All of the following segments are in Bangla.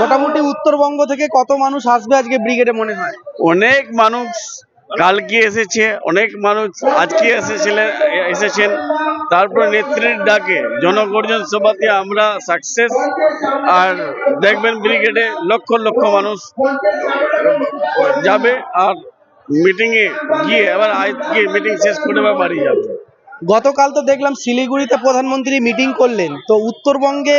মোটামুটি উত্তরবঙ্গ থেকে কত মানুষ আসবে আজকে ব্রিগেডে মনে হয়? অনেক মানুষ কালকে এসেছে, অনেক মানুষ আজকে এসেছিলেন এসেছেন। তারপরে নেত্রীর ডাকে, জনগর্জন সভাতে আমরা সাকসেস আর দেখবেন ব্রিগেডে লক্ষ লক্ষ মানুষ যাবে, আর মিটিংয়ে গিয়ে আবার আজকে মিটিং শেষ করে বাড়ি যাবে। গতকাল তো দেখলাম শিলিগুড়িতে প্রধানমন্ত্রী মিটিং করলেন। তো উত্তরবঙ্গে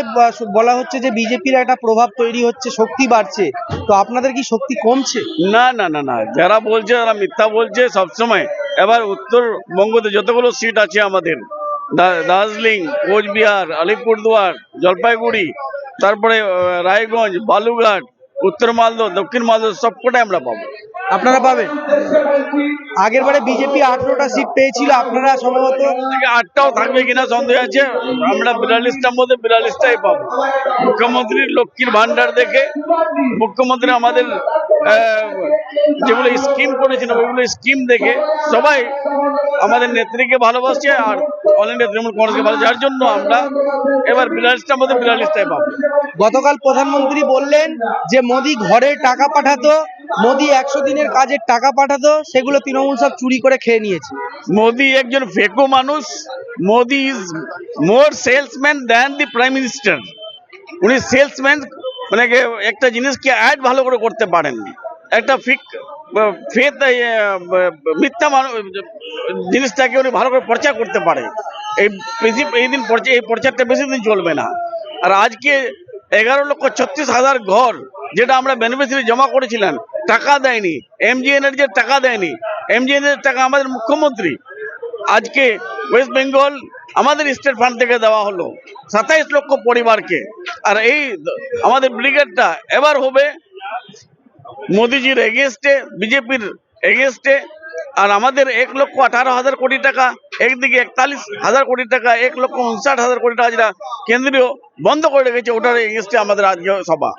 বলা হচ্ছে যে বিজেপির একটা প্রভাব তৈরি হচ্ছে, শক্তি বাড়ছে। তো আপনাদের কি শক্তি কমছে? না না না না। যারা বলছে তারা মিথ্যা বলছে সবসময়। এবার উত্তরবঙ্গতে যতগুলো সিট আছে আমাদের দার্জিলিং, কোচবিহার, আলিপুরদুয়ার, জলপাইগুড়ি, তারপরে রায়গঞ্জ বালুঘাট উত্তর মালদহ, দক্ষিণ মালদহ সবকটাই আমরা পাবো। আপনারা পাবেন। আগের বারে বিজেপি আঠারোটা সিট পেয়েছিল আপনারা সম্ভবত আটটাও থাকবে কিনা সন্দেহ আছে। আমরা বিয়াল্লিশটার মধ্যে বিয়াল্লিশটাই পাবো। মুখ্যমন্ত্রীর লক্ষ্মীর ভান্ডার দেখে মুখ্যমন্ত্রী আমাদের যেগুলো স্কিম করেছেন ওইগুলো স্কিম দেখে সবাই আমাদের নেত্রীকে ভালোবাসছে আর অল ইন্ডিয়া তৃণমূল কংগ্রেসকে ভালো যার জন্য আমরা এবার বিয়াল্লিশটার মধ্যে বিয়াল্লিশটাই পাবো। গতকাল প্রধানমন্ত্রী বললেন যে মোদি ঘরে টাকা পাঠাতো মোদি একশো দিনের কাজের টাকা পাঠাতো, সেগুলো তৃণমূল সব চুরি করে খেয়ে নিয়েছে। মোদি একজন ফেকো মানুষ। Modi is more salesman than the prime minister উনি সেলসম্যান মানে একটা জিনিসকে অ্যাড ভালো করে করতে পারেন একটা ফিক ফেত মিথ্যা জিনিসটাকে উনি ভালো করে প্রচার করতে পারে। এই বেশি, এই দিন এই প্রচারটা বেশি দিন চলবে না। আর আজকে এগারো লক্ষ ছত্রিশ হাজার ঘর যেটা আমরা বেনিফিসিয়ারি জমা করেছিলাম, টাকা দেয়নি। এমজিএন যে টাকা দেয়নি এমজিএন এর টাকা আমাদের মুখ্যমন্ত্রী আজকে ওয়েস্ট বেঙ্গল আমাদের স্টেট ফান্ড থেকে দেওয়া হলো, সাতাইশ লক্ষ পরিবারকে। আর এই আমাদের ব্রিগেডটা এবার হবে মোদিজির এগেনস্টে বিজেপির এগেনস্টে আর আমাদের এক লক্ষ আঠারো হাজার কোটি টাকা একদিকে একতাল্লিশ হাজার কোটি টাকা, এক লক্ষ উনষাট হাজার কোটি টাকা যেটা কেন্দ্রীয় বন্ধ করে রেখেছে ওটার এগেনস্টে আমাদের আজকে সভা।